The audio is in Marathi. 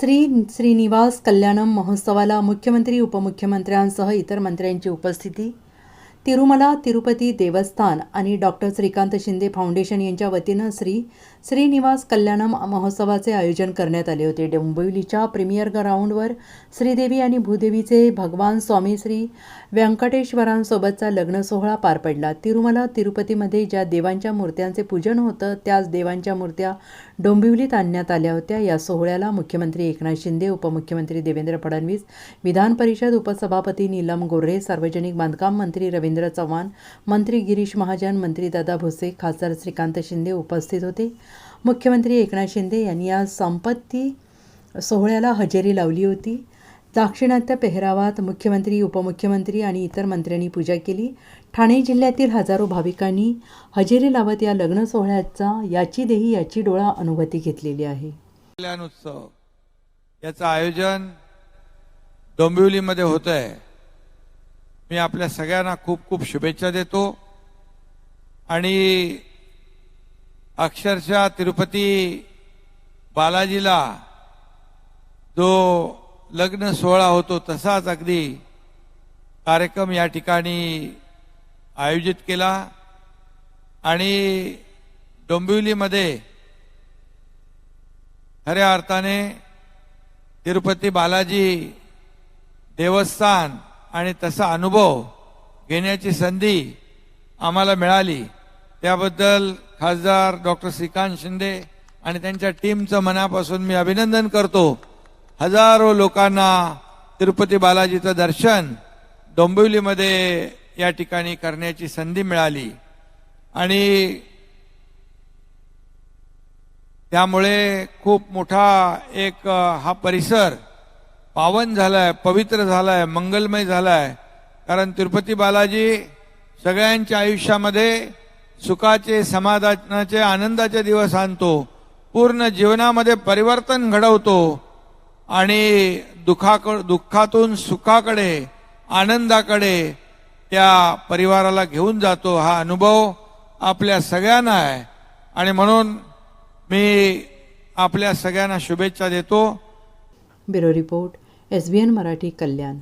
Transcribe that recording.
श्री श्रीनिवास कल्याणम महोत्सवाला मुख्यमंत्री उपमुख्यमंत्र्यांसह इतर मंत्र्यांची उपस्थिती तिरुमला तिरुपती देवस्थान आणि डॉक्टर श्रीकांत शिंदे फाउंडेशन यांच्या वतीनं श्री श्रीनिवास कल्याणम महोत्सवाचे आयोजन करण्यात आले होते. डोंबिवलीच्या प्रीमियर ग्राउंडवर श्रीदेवी आणि भूदेवीचे भगवान स्वामी श्री व्यंकटेश्वरांसोबतचा लग्न सोहळा पार पडला. तिरुमला तिरुपतीमध्ये ज्या देवांच्या मूर्त्यांचे पूजन होतं त्याच देवांच्या मूर्त्या डोंबिवलीत आणण्यात आल्या होत्या. या सोहळ्याला मुख्यमंत्री एकनाथ शिंदे उपमुख्यमंत्री देवेंद्र फडणवीस विधान परिषद उपसभापती नीलम गोऱ्हे सार्वजनिक बांधकाम मंत्री रवींद्र चव्हाण मंत्री गिरीश महाजन मंत्री दादा भुसे खासदार श्रीकांत शिंदे उपस्थित होते. मुख्यमंत्री एकनाथ शिंदे यांनी या संपत्ती सोहळ्याला हजेरी लावली होती. दाक्षिणात्य पेहरावात मुख्यमंत्री उपमुख्यमंत्री आणि इतर मंत्र्यांनी पूजा केली. ठाणे जिल्ह्यातील हजारो भाविकांनी हजेरी लावत या लग्न सोहळ्याचा याची देही याची डोळा अनुभूती घेतलेली आहे. कल्याण उत्सव याचं आयोजन डोंबिवलीमध्ये होत आहे मी आपल्या सगळ्यांना खूप खूप शुभेच्छा देतो. आणि अक्षरशः तिरुपती बालाजीला जो लग्न सोहळा होतो तसाच अगदी कार्यक्रम या ठिकाणी आयोजित केला. आणि डोंबिवलीमध्ये खऱ्या अर्थाने तिरुपती बालाजी देवस्थान आणि तसा अनुभव घेण्याची संधी आम्हाला मिळाली. त्याबद्दल खासदार डॉक्टर श्रीकांत शिंदे आणि त्यांच्या टीमचं मनापासून मी अभिनंदन करतो. हजारो लोकांना तिरुपती बालाजीचं दर्शन डोंबिवलीमध्ये या ठिकाणी करण्याची संधी मिळाली. आणि त्यामुळे खूप मोठा एक हा परिसर पावन झालाय पवित्र झालाय मंगलमय झालाय. कारण तिरुपती बालाजी सगळ्यांच्या आयुष्यामध्ये सुखाचे समाधानाचे आनंदाचे दिवस आणतो. पूर्ण जीवनामध्ये परिवर्तन घडवतो. आणि दुःखाक दुःखातून सुखाकडे आनंदाकडे त्या परिवाराला घेऊन जातो. हा अनुभव आपल्या सगळ्यांना आहे. आणि म्हणून मी आपल्या सगळ्यांना शुभेच्छा देतो. Bureau report S B N Marathi Kalyan.